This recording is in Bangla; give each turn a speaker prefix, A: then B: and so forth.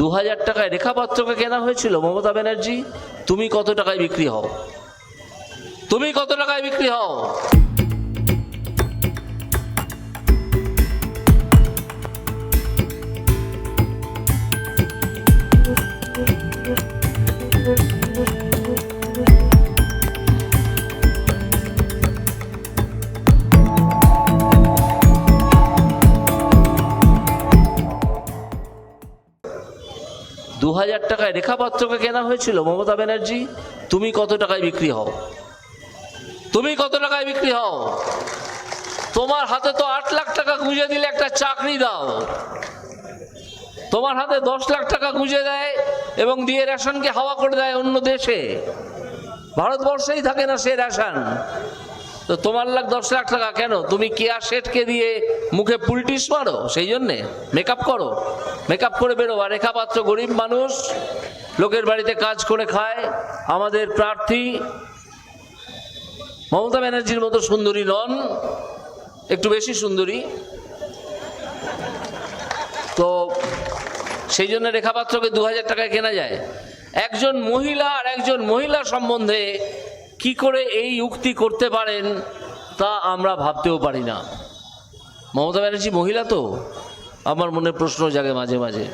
A: দু হাজার টাকায় রেখাপাত্রকে কেনা হয়েছিল মমতা ব্যানার্জি? তুমি কত টাকায় বিক্রি হও? তুমি কত টাকায় বিক্রি হও? দু হাজার টাকায় রেখাপাত্রকে কেনা হয়েছিল, মমতা ব্যানার্জি? তুমি কত টাকায় বিক্রি হও? তুমি কত টাকায় বিক্রি হও? তোমার হাতে তো আট লাখ টাকা গুঁজে দিলে একটা চাকরি দাও। তোমার হাতে দশ লাখ টাকা গুঁজে দেয় এবং দিয়ে রেশনকে হাওয়া করে দেয় অন্য দেশে। ভারতবর্ষেই থাকে না সে রেশন। তো তোমার লাখ দশ লাখ টাকা কেন? তুমি কেয়া শেঠকে দিয়ে মুখে পুলটিস মারো? সেই জন্যে মেকআপ করো। মেকআপ করে বেরো। আর রেখাপাত্র গরিব মানুষ, লোকের বাড়িতে কাজ করে খায়। আমাদের প্রার্থী মমতা ব্যানার্জির মতো সুন্দরী নন, একটু বেশি সুন্দরী। তো সেই জন্য রেখাপাত্রকে দু হাজার টাকায় কেনা যায়। একজন মহিলা আর একজন মহিলা সম্বন্ধে কি করে এই উক্তি করতে পারেন তা আমরা ভাবতেও পারি না। মমতা ব্যানার্জি মহিলা তো? আমার মনে প্রশ্ন জাগে মাঝে মাঝে।